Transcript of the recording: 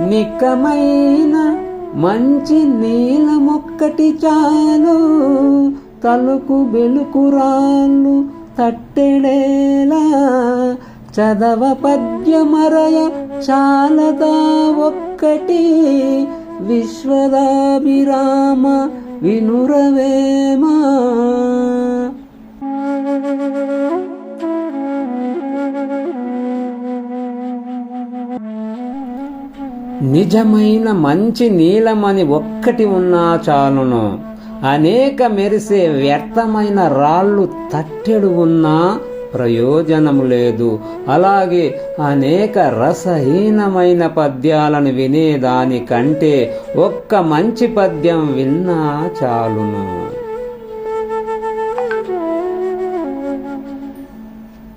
నిక్కమైన మంచి నీలమొక్కటి చాలు. తలుకు బెలుకురాళ్ళు తట్టెడేలా. చదవ పద్యమరయ చాలదా ఒక్కటి. విశ్వదాభిరామ వినురవేమా? నిజమైన మంచి నీలమని ఒక్కటి ఉన్నా చాలును. అనేక మెరిసే వ్యర్థమైన రాళ్ళు తట్టెడు ఉన్నా ప్రయోజనము లేదు. అలాగే అనేక రసహీనమైన పద్యాలను వినేదానికంటే ఒక్క మంచి పద్యం విన్నా చాలును.